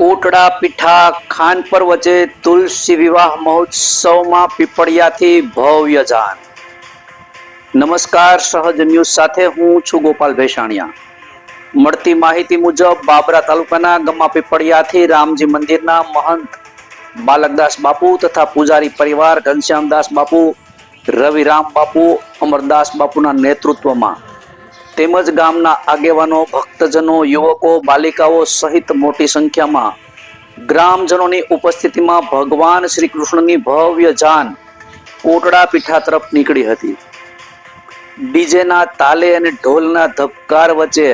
કોટડા પીઠા ખાનપર વચ્ચે તુલસી વિવાહ મહોત્સવમાં પીપળિયાથી ભવ્ય જાન. નમસ્કાર, સહજ ન્યૂઝ સાથે હું છું ગોપાલ ભેસાણિયા. મળતી માહિતી મુજબ બાબરા તાલુકાના ગમા પીપળિયાથી રામજી મંદિરના મહંત બાલકદાસ બાપુ તથા પૂજારી પરિવાર ઘનશ્યામદાસ બાપુ, રવિરામ બાપુ, અમરદાસ બાપુના નેતૃત્વમાં તેમજ ગામના આગેવાનો, ભક્તજનો, યુવકો, બાલિકાઓ સહિત મોટી સંખ્યામાં ગ્રામજનોની ઉપસ્થિતિમાં ભગવાન શ્રી કૃષ્ણની ભવ્ય જાન કોટડા પીઠા તરફ નીકળી હતી. ડીજેના તાલે અને ઢોલના ધબકાર વચ્ચે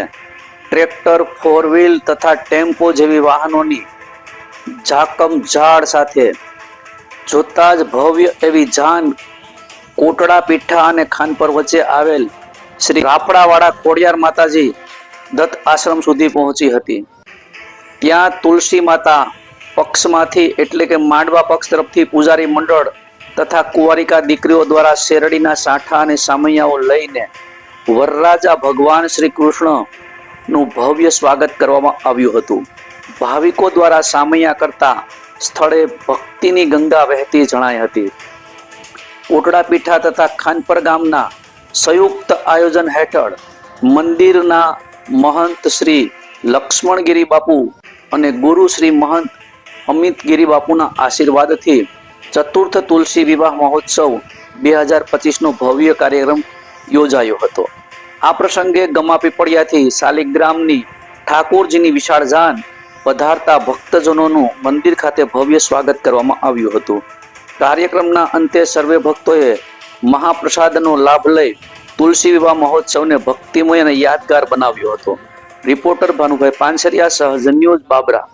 ટ્રેક્ટર ફોર વ્હીલ તથા ટેમ્પો જેવી વાહનોની ઝાકમ ઝાડ સાથે જોતા જ ભવ્ય એવી જાન કોટડા પીઠા અને ખાનપર વચ્ચે આવેલ શ્રી રાપડાવાળા ખોડિયાર માતાજી દત્ત આશ્રમ સુધી પહોંચી હતી. ત્યાં તુલસી માતા પક્ષમાંથી એટલે કે માંડવા પક્ષ તરફથી પૂજારી મંડળ તથા કુંવારિકા દીકરીઓ દ્વારા શેરડીના સાંઠા અને સામૈયાઓ લઈને વરરાજા ભગવાન શ્રી કૃષ્ણનું ભવ્ય સ્વાગત કરવામાં આવ્યું હતું. ભાવિકો દ્વારા સામૈયા કરતા સ્થળે ભક્તિની ગંગા વહેતી જણાઈ હતી. ઓટડા પીઠા તથા ખાનપર ગામના સંયુક્ત આયોજન હેઠળ મંદિરના મહંત શ્રી લક્ષ્મણગીરી બાપુ અને ગુરુ શ્રી મહંત અમિતગીરી બાપુના આશીર્વાદથી ચતુર્થ તુલસી વિવાહ મહોત્સવ બે હજાર પચીસનો ભવ્ય કાર્યક્રમ યોજાયો હતો. આ પ્રસંગે ગમા પીપળિયાથી શાલિગ્રામની ઠાકોરજીની વિશાળ જાન પધારતા ભક્તજનોનું મંદિર ખાતે ભવ્ય સ્વાગત કરવામાં આવ્યું હતું. કાર્યક્રમના અંતે સર્વે ભક્તોએ મહાપ્રસાદનો લાભ લઈ તુલસી વિવાહ મહોત્સવને ભક્તિમય અને યાદગાર બનાવ્યો હતો. રિપોર્ટર ભાનુભાઈ પાનસરિયા સહજ ન્યૂઝ બાબરા.